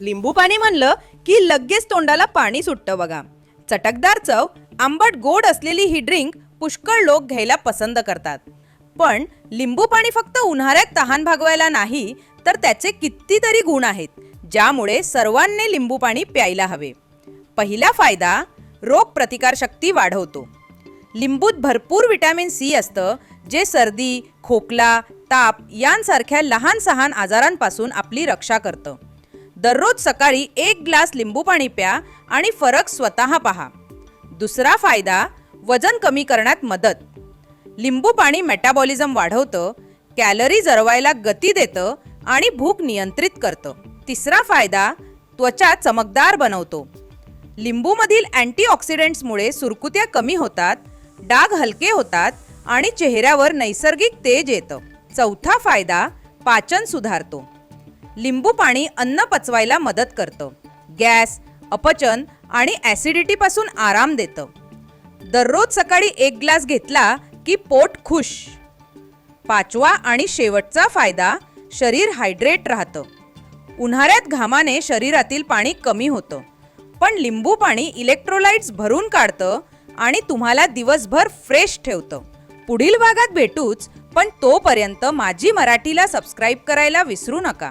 लिंबू पाणी म्हणलं की लगेच तोंडाला पाणी सुटतं बघा. चटकदार चव आंबट गोड असलेली ही ड्रिंक पुष्कळ लोक घ्यायला पसंत करतात. पण लिंबू पाणी फक्त उन्हाळ्यात तहान भागवायला नाही तर त्याचे कितीतरी गुण आहेत ज्यामुळे सर्वांनी लिंबू पाणी प्यायला हवे. पहिला फायदा रोग प्रतिकारशक्ती वाढवतो. लिंबूत भरपूर विटॅमिन सी असतं जे सर्दी खोकला ताप यांसारख्या लहान सहान आजारांपासून आपली रक्षा करतं. दररोज सकाळी एक ग्लास लिंबू पाणी प्या आणि फरक स्वतः पहा. दुसरा फायदा वजन कमी करण्यात मदत. लिंबू पाणी मेटाबॉलिझम वाढवतं कॅलरी जरवायला गती देतं आणि भूक नियंत्रित करतं. तिसरा फायदा त्वचा चमकदार बनवतो. लिंबूमधील अँटीऑक्सिडंट्समुळे सुरकुत्या कमी होतात डाग हलके होतात आणि चेहऱ्यावर नैसर्गिक तेज येतं. चौथा फायदा पाचन सुधारतो. लिंबू पाणी अन्न पचवायला मदत करतं. गॅस अपचन आणि ॲसिडिटीपासून आराम देतं. दररोज सकाळी एक ग्लास घेतला की पोट खुश. पाचवा आणि शेवटचा फायदा शरीर हायड्रेट राहतं. उन्हाळ्यात घामाने शरीरातील पाणी कमी होतं. पण लिंबू पाणी इलेक्ट्रोलाइट्स भरून काढतं आणि तुम्हाला दिवसभर फ्रेश ठेवतं. पुढील भागात भेटूच पण तोपर्यंत माझी मराठीला सबस्क्राईब करायला विसरू नका.